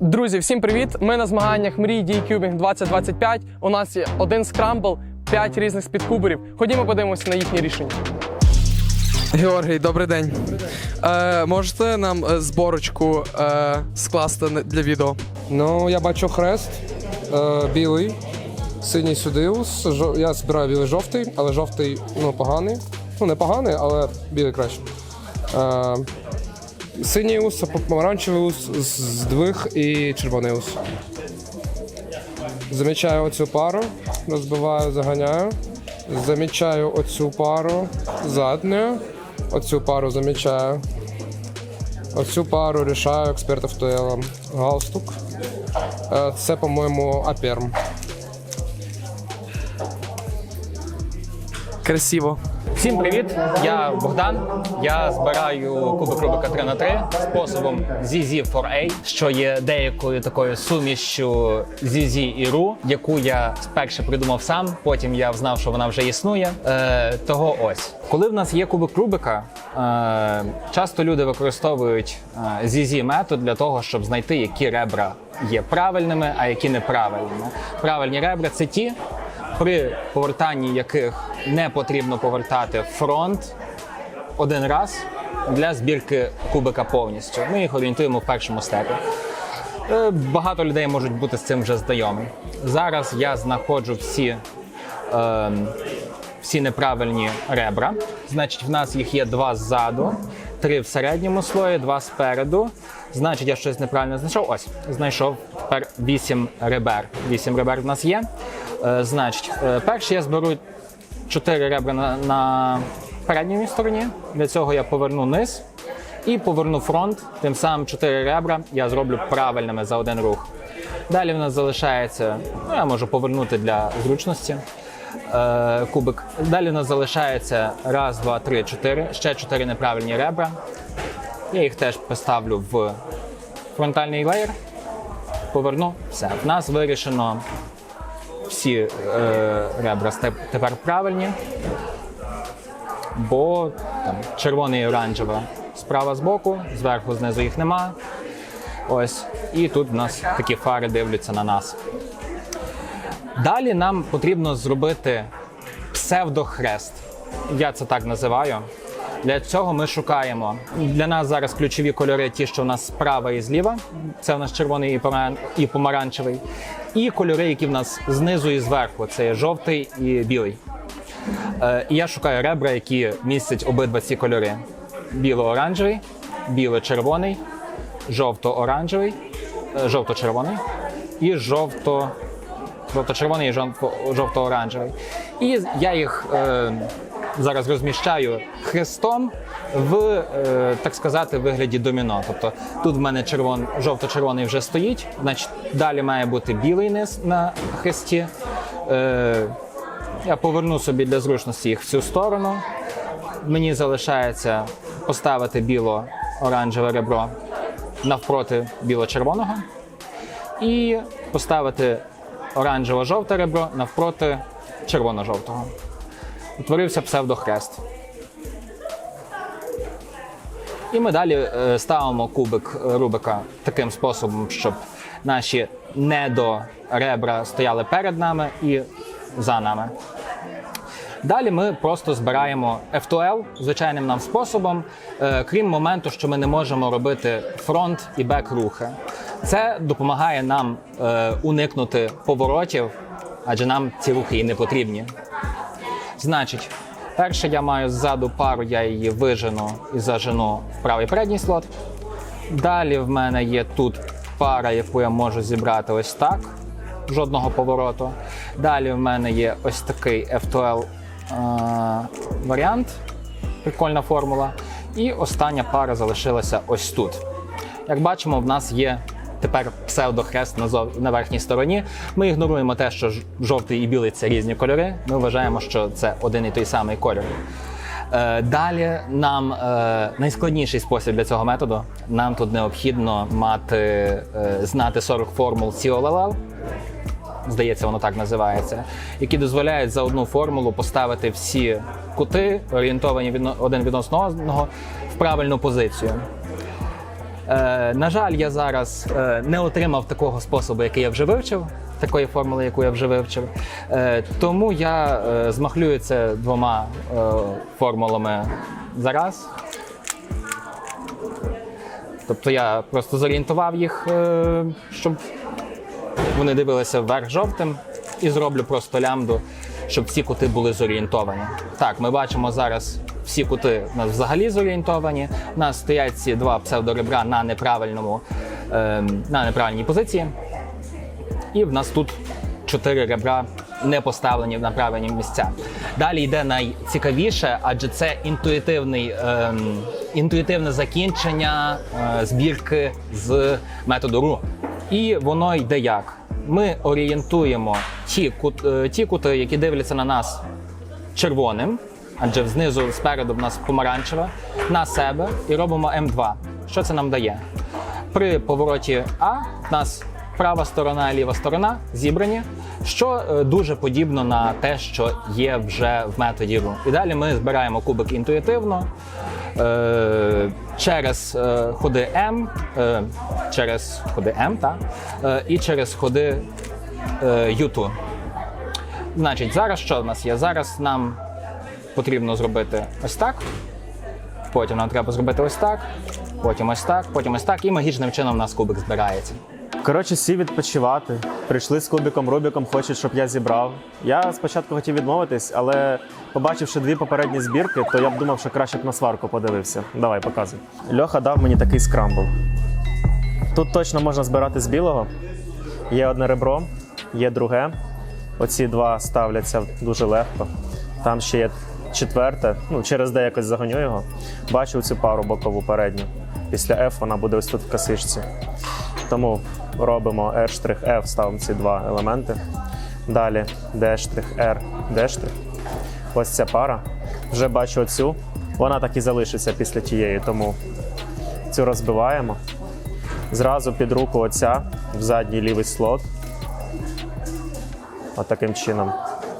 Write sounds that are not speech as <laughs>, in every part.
Друзі, всім привіт! Ми на змаганнях Мрій Дій Кюбінг 2025. У нас є один скрамбл, п'ять різних спідкуберів. Ходімо подивимося на їхні рішення. Георгій, добрий день. Е, можете нам е, зборочку е, скласти для відео? Ну, я бачу хрест е, білий, синій сюдиус. Жо... Я збираю білий жовтий, але жовтий ну, поганий. Ну, не поганий, але білий краще. Е, синій ус, помаранчевий ус, здвиг і червоний ус. Замічаю оцю пару, розбиваю, заганяю. Замічаю оцю пару задньою. Оцю пару замічаю. Оцю пару рішаю експерт автоела галстук. Е, Це, по-моєму, аперм. Красиво. Всім привіт! Я Богдан. Я збираю кубик Рубика 3 на 3 способом ZZ4A, що є деякою такою сумішчю ZZ і RU, яку я спершу придумав сам. Потім я взнав, що вона вже існує. Е, того ось, коли в нас є кубик Рубика, е, часто люди використовують е, ZZ метод для того, щоб знайти, які ребра є правильними, а які неправильними. Правильні ребра це ті при повертанні яких не потрібно повертати фронт один раз для збірки кубика повністю. Ми їх орієнтуємо в першому степі. Е, Багато людей можуть бути з цим вже знайомі. Зараз я знаходжу всі, е, всі неправильні ребра. Значить, в нас їх є два ззаду, три в середньому слої, два спереду. Значить, я щось неправильно знайшов. Ось, знайшов тепер вісім ребер. Вісім ребер в нас є. Е, значить, е, перше я зберу чотири ребра на, на передній стороні. Для цього я поверну низ і поверну фронт. Тим самим чотири ребра я зроблю правильними за один рух. Далі в нас залишається, ну я можу повернути для зручності. Е, кубик. Далі в нас залишається раз, два, три, чотири. Ще чотири неправильні ребра. Я їх теж поставлю в фронтальний леєр. Поверну. Все. В нас вирішено всі е, ребра тепер правильні, бо там червоний і оранжева справа збоку, зверху, знизу їх нема. Ось. І тут в нас такі фари дивляться на нас. Далі нам потрібно зробити псевдохрест. Я це так називаю. Для цього ми шукаємо. Для нас зараз ключові кольори, ті, що у нас справа і зліва. Це у нас червоний і помаранчевий. І кольори, які в нас знизу і зверху. Це є жовтий і білий. Е, і я шукаю ребра, які містять обидва ці кольори: біло-оранжевий, біло-червоний, жовто-оранжевий, е, жовто-червоний і жовто жовто-червоний і жовто- жовто-оранжевий. І я їх е, зараз розміщаю хрестом в, е, так сказати, вигляді доміно. Тобто тут в мене червон, жовто-червоний вже стоїть, значить далі має бути білий низ на хресті. Е, я поверну собі для зручності їх в цю сторону. Мені залишається поставити біло-оранжеве ребро навпроти біло-червоного і поставити оранжево-жовте ребро навпроти червоно-жовтого. Утворився псевдохрест. І ми далі е, ставимо кубик е, Рубика таким способом, щоб наші недоребра стояли перед нами і за нами. Далі ми просто збираємо F2L звичайним нам способом, е, крім моменту, що ми не можемо робити фронт і бек рухи. Це допомагає нам уникнути поворотів, адже нам ці рухи і не потрібні. Значить, перше я маю ззаду пару, я її вижену і зажену в правий передній слот. Далі в мене є тут пара, яку я можу зібрати ось так, жодного повороту. Далі в мене є ось такий F2L е, варіант, прикольна формула. І остання пара залишилася ось тут. Як бачимо, в нас є тепер псевдохрест на, зов... на верхній стороні. Ми ігноруємо те, що жовтий і білий це різні кольори. Ми вважаємо, що це один і той самий кольор. Е, Далі нам е, найскладніший спосіб для цього методу. Нам тут необхідно мати е, знати 40 формул COLL, здається, воно так називається, які дозволяють за одну формулу поставити всі кути, орієнтовані один відносно одного, в правильну позицію. Е, на жаль, я зараз е, не отримав такого способу, який я вже вивчив, такої формули, яку я вже вивчив. Е, тому я змахлюю це двома формулами зараз. Тобто я просто зорієнтував їх, щоб вони дивилися вверх жовтим, і зроблю просто лямбду, щоб всі кути були зорієнтовані. Так, ми бачимо зараз всі кути у нас взагалі зорієнтовані. У нас стоять ці два псевдоребра на неправильному, е, на неправильній позиції. І в нас тут чотири ребра не поставлені на правильні місця. Далі йде найцікавіше, адже це інтуїтивний, ем, інтуїтивне закінчення е, збірки з методу RU. І воно йде як? Ми орієнтуємо ті, кут, е, ті кути, які дивляться на нас червоним, адже знизу спереду в нас помаранчеве, на себе і робимо М2. Що це нам дає? При повороті А в нас права сторона і ліва сторона зібрані, що е, дуже подібно на те, що є вже в методі RU. І далі ми збираємо кубик інтуїтивно е, через е, ходи М, через ходи М, та, і через ходи U2. Значить, зараз що в нас є? Зараз нам потрібно зробити ось так. Потім нам треба зробити ось так, потім ось так, потім ось так, і магічним чином у нас кубик збирається. Коротше, всі відпочивати. Прийшли з кубиком Рубіком, хочуть, щоб я зібрав. Я спочатку хотів відмовитись, але побачивши дві попередні збірки, то я б думав, що краще б на сварку подивився. Давай, показуй. Льоха дав мені такий скрамбл. Тут точно можна збирати з білого. Є одне ребро, є друге. Оці два ставляться дуже легко. Там ще є четверте. Ну, через де якось загоню його. Бачу цю пару бокову передню. Після F вона буде ось тут в касишці. Тому робимо R'-F, ставимо ці два елементи. Далі D'-R, D'. Ось ця пара. Вже бачу оцю. Вона так і залишиться після тієї, тому цю розбиваємо. Зразу під руку оця в задній лівий слот. Отаким чином.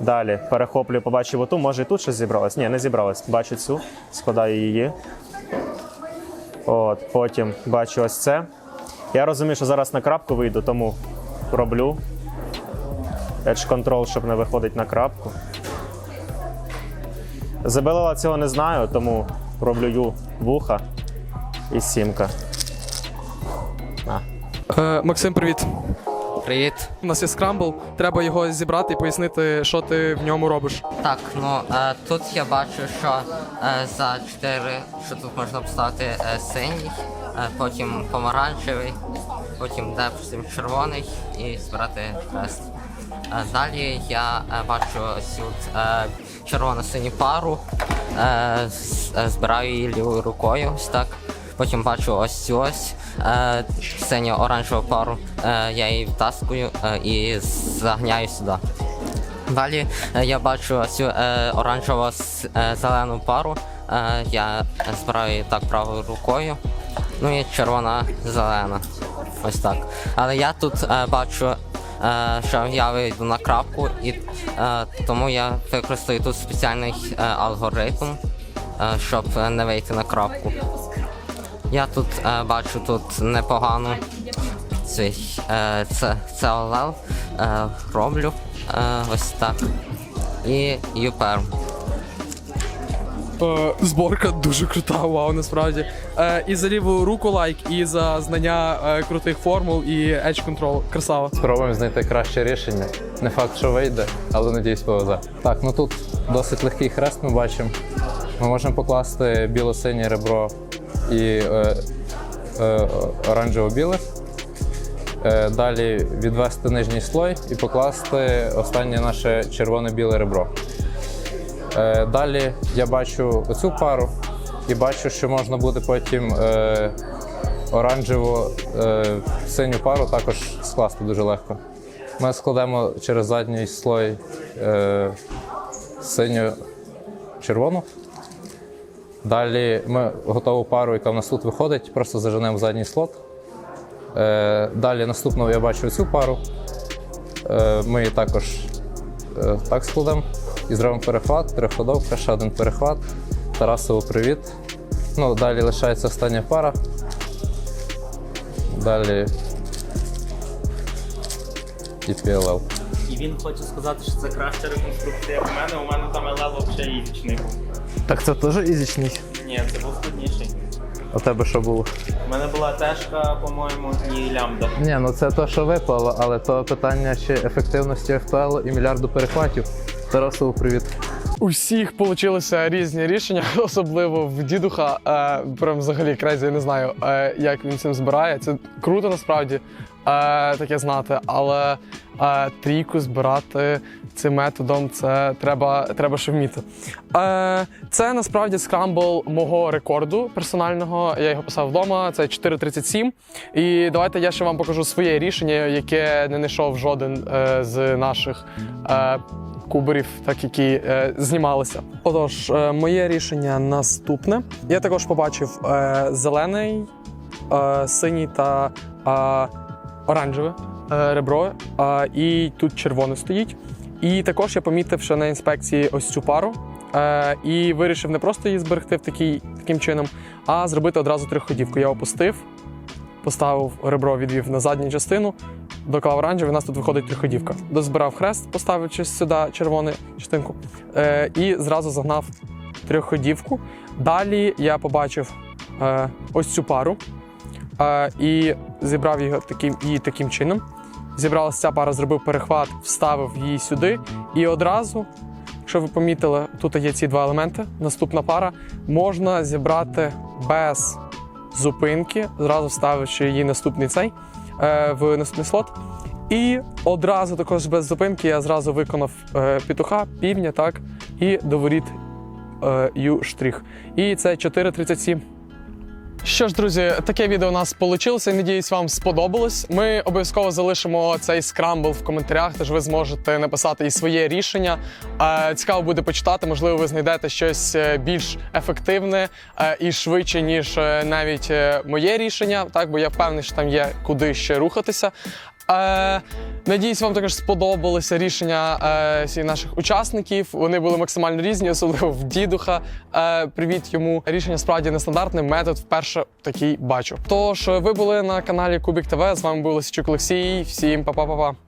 Далі перехоплюю, побачив оту, може і тут щось зібралось. Ні, не зібралось. Бачу цю, складаю її. От, потім бачу ось це. Я розумію, що зараз на крапку вийду, тому роблю Edge Control, щоб не виходить на крапку. Забилила цього не знаю, тому роблю вуха і сімка. А. Е, Максим, привіт. Привіт. У нас є скрамбл, треба його зібрати і пояснити, що ти в ньому робиш. Так, ну е, тут я бачу, що е, за 4, що тут можна поставити е, синій, е, потім помаранчевий, потім допустим, червоний і збирати хрест. Е, далі я е, бачу тут е, червоно-синю пару, е, з- е, збираю її лівою рукою, ось так. Потім бачу ось цю ось е, синьо-оранжеву пару, е, я її втаскую е, і загняю сюди. Далі е, я бачу цю е, оранжево-зелену пару. Е, я збираю так правою рукою. Ну і червона-зелена. Ось так. Але я тут е, бачу, е, що я вийду на крапку, і е, тому я використаю тут спеціальний е, алгоритм, е, щоб е, не вийти на крапку. Я тут е, бачу тут непогану цей е, це, це OLL, е, роблю е, ось так. І юперм. Е, зборка дуже крута, вау, насправді. Е, і за ліву руку лайк, і за знання е, крутих формул і edge control. Красава. Спробуємо знайти краще рішення. Не факт, що вийде, але надіюсь, повезе. Так, ну тут досить легкий хрест ми бачимо. Ми можемо покласти біло-синє ребро і е, е, оранжево-біле. Е, далі відвести нижній слой і покласти останнє наше червоне-біле ребро. Е, далі я бачу оцю пару і бачу, що можна буде потім е, оранжево е, синю пару також скласти дуже легко. Ми складемо через задній слой е, синю червону. Далі ми готову пару, яка в нас тут виходить, просто заженемо в задній слот. Е, далі наступного я бачу цю пару. Е, ми її також е, так складемо і зробимо перехват, трьохходовка, ще один перехват. Тарасову привіт. Ну, далі лишається остання пара. Далі і PLL. І він хоче сказати, що це краща реконструкція, як у мене. У мене там ЛЛ взагалі ізічний був. Так це теж ізічний. Ні, це був складніший. У тебе що було? У мене була тежка, по-моєму, і лямбда. Ні, ну це то, що випало, але то питання ще ефективності FPL і мільярду перехватів. Тарасову привіт. У всіх получилися різні рішення, <laughs> особливо в дідуха. Е, прям взагалі крезі, я не знаю, е, як він цим збирає. Це круто насправді таке знати, але е, трійку збирати цим методом це треба, треба ще вміти. Е, це насправді скрамбл мого рекорду персонального. Я його писав вдома. Це 4.37. І давайте я ще вам покажу своє рішення, яке не знайшов жоден е, з наших. Е, куберів, так які е, знімалися. Отож, е, моє рішення наступне. Я також побачив е, зелений, е, синій та е, оранжеве е, ребро, і тут червоне стоїть. І також я помітив ще на інспекції ось цю пару. Е, і вирішив не просто її зберегти в такий, таким чином, а зробити одразу триходівку. Я опустив, поставив ребро, відвів на задню частину, доклав оранжевий, у нас тут виходить триходівка. Дозбирав хрест, поставивши сюди червону частинку, е, і зразу загнав трьохходівку. Далі я побачив ось цю пару і зібрав її таким, її таким чином. Зібралася ця пара, зробив перехват, вставив її сюди, і одразу, якщо ви помітили, тут є ці два елементи. Наступна пара можна зібрати без зупинки, зразу вставивши її наступний цей е, в наступний слот. І одразу також без зупинки я зразу виконав е, петуха, півня, так, і до воріт е, ю штрих. І це 4.37. Що ж, друзі, таке відео у нас вийшло. Надіюсь, вам сподобалось. Ми обов'язково залишимо цей скрамбл в коментарях, тож ви зможете написати і своє рішення. Е, Цікаво буде почитати. Можливо, ви знайдете щось е, більш ефективне е, і швидше, ніж навіть моє рішення. Так, бо я впевнений, що там є куди ще рухатися. Е, надіюсь, вам також сподобалися рішення е, наших учасників. Вони були максимально різні, особливо в дідуха. Е, привіт йому. Рішення справді нестандартне. Метод вперше такий бачу. Тож ви були на каналі Кубік ТВ. З вами був Лисичук Олексій. Всім па-па-па-па.